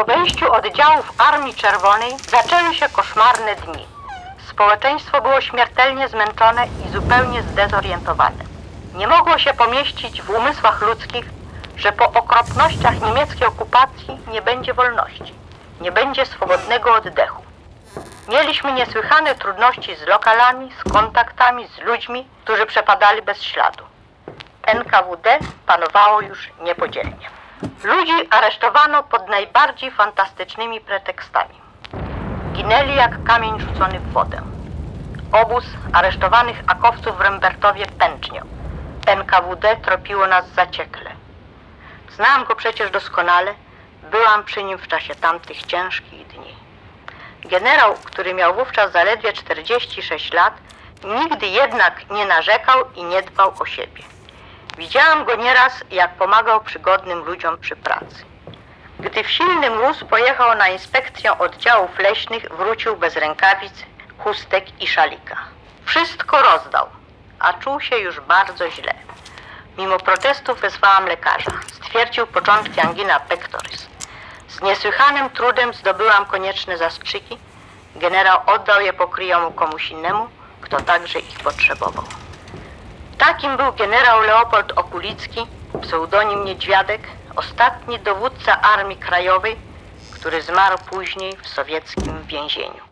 częściu oddziałów Armii Czerwonej zaczęły się koszmarne dni. Społeczeństwo było śmiertelnie zmęczone i zupełnie zdezorientowane. Nie mogło się pomieścić w umysłach ludzkich, że po okropnościach niemieckiej okupacji nie będzie wolności, nie będzie swobodnego oddechu. Mieliśmy niesłychane trudności z lokalami, z kontaktami, z ludźmi, którzy przepadali bez śladu. NKWD panowało już niepodzielnie. Ludzi aresztowano pod najbardziej fantastycznymi pretekstami. Ginęli jak kamień rzucony w wodę. Obóz aresztowanych akowców w Rembertowie pęczniał. NKWD tropiło nas zaciekle. Znałam go przecież doskonale, byłam przy nim w czasie tamtych ciężkich dni. Generał, który miał wówczas zaledwie 46 lat, nigdy jednak nie narzekał i nie dbał o siebie. Widziałam go nieraz, jak pomagał przygodnym ludziom przy pracy. Gdy w silny mróz pojechał na inspekcję oddziałów leśnych, wrócił bez rękawic, chustek i szalika. Wszystko rozdał, a czuł się już bardzo źle. Mimo protestów wezwałam lekarza. Stwierdził początki angina pectoris. Z niesłychanym trudem zdobyłam konieczne zastrzyki. Generał oddał je pokryjomu komuś innemu, kto także ich potrzebował. Takim był generał Leopold Okulicki, pseudonim Niedźwiadek, ostatni dowódca Armii Krajowej, który zmarł później w sowieckim więzieniu.